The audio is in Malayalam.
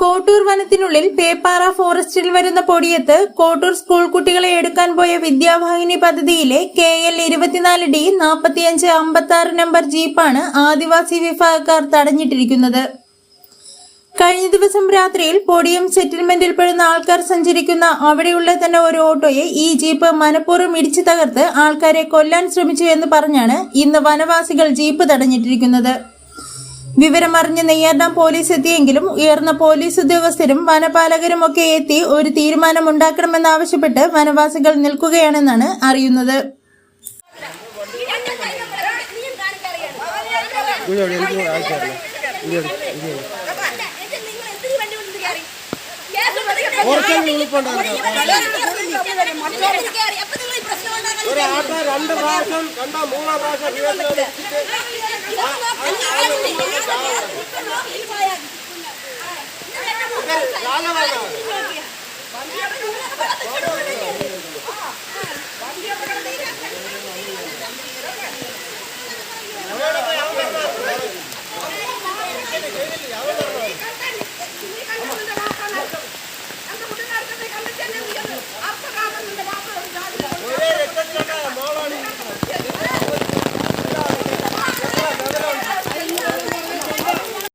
കോട്ടൂർ വനത്തിനുള്ളിൽ പേപ്പാറ ഫോറസ്റ്റിൽ വരുന്ന പൊടിയത്ത് കോട്ടൂർ സ്കൂൾ കുട്ടികളെ എടുക്കാൻ പോയ വിദ്യാവാഹിനി പദ്ധതിയിലെ കെ എൽ ഇരുപത്തിനാല് ഡി നാൽപ്പത്തിയഞ്ച് അമ്പത്തി ആറ് നമ്പർ ജീപ്പാണ് ആദിവാസി വിഭാഗക്കാർ തടഞ്ഞിട്ടിരിക്കുന്നത്. കഴിഞ്ഞ ദിവസം രാത്രിയിൽ പൊടിയം സെറ്റിൽമെന്റിൽ പെടുന്ന ആൾക്കാർ സഞ്ചരിക്കുന്ന അവിടെയുള്ള തന്നെ ഒരു ഓട്ടോയെ ഈ ജീപ്പ് മനഃപൂർവം ഇടിച്ചു തകർത്ത് ആൾക്കാരെ കൊല്ലാൻ ശ്രമിച്ചു എന്ന് പറഞ്ഞാണ് ഇന്ന് വനവാസികൾ ജീപ്പ് തടഞ്ഞിട്ടിരിക്കുന്നത്. വിവരമറിഞ്ഞ് നെയ്യാർഡാം പോലീസ് എത്തിയെങ്കിലും ഉയർന്ന പോലീസ് ഉദ്യോഗസ്ഥരും വനപാലകരും ഒക്കെ എത്തി ഒരു തീരുമാനമുണ്ടാക്കണമെന്നാവശ്യപ്പെട്ട് വനവാസികൾ നിൽക്കുകയാണെന്നാണ് അറിയുന്നത്. ഇവിടെ എവിടെ എനിക്ക് ആൾക്കാരില്ല ഇവിടെ ഇവിടെ കുറച്ചെങ്കിലും എളുപ്പമുണ്ടായിരുന്നു ഒരു ആട്ടോ രണ്ട് പ്രാവശ്യം രണ്ടോ മൂന്നോ പ്രാവശ്യം ராஜவாங்க